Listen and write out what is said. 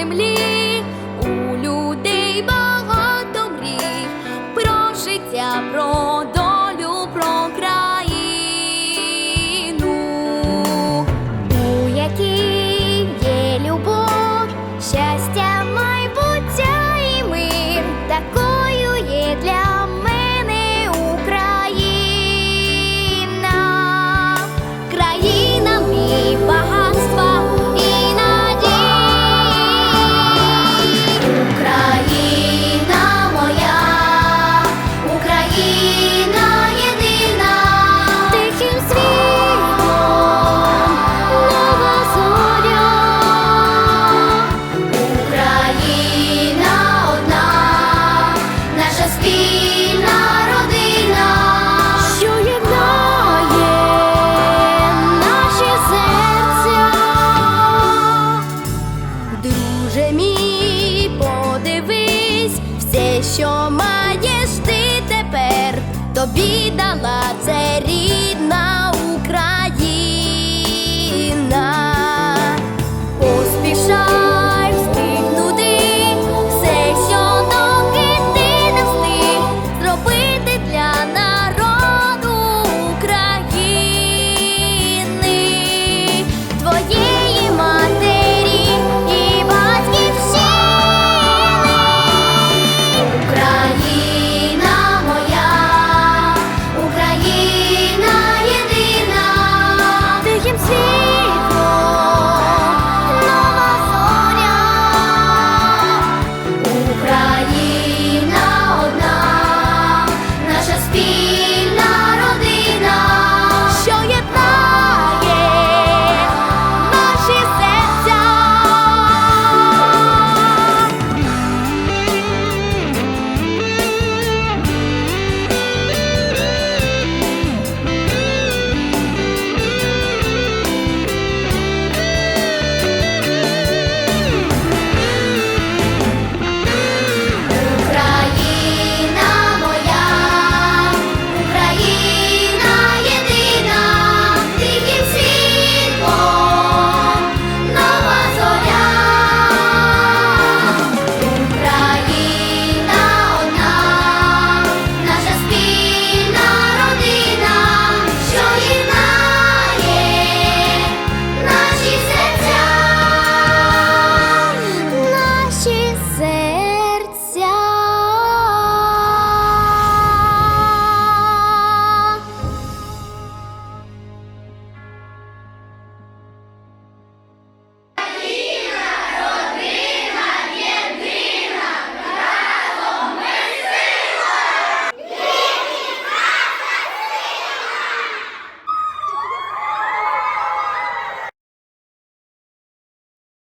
землі, у людей багато мрій, про життя про до. друже мій, подивись, все, що маєш ти тепер, тобі да.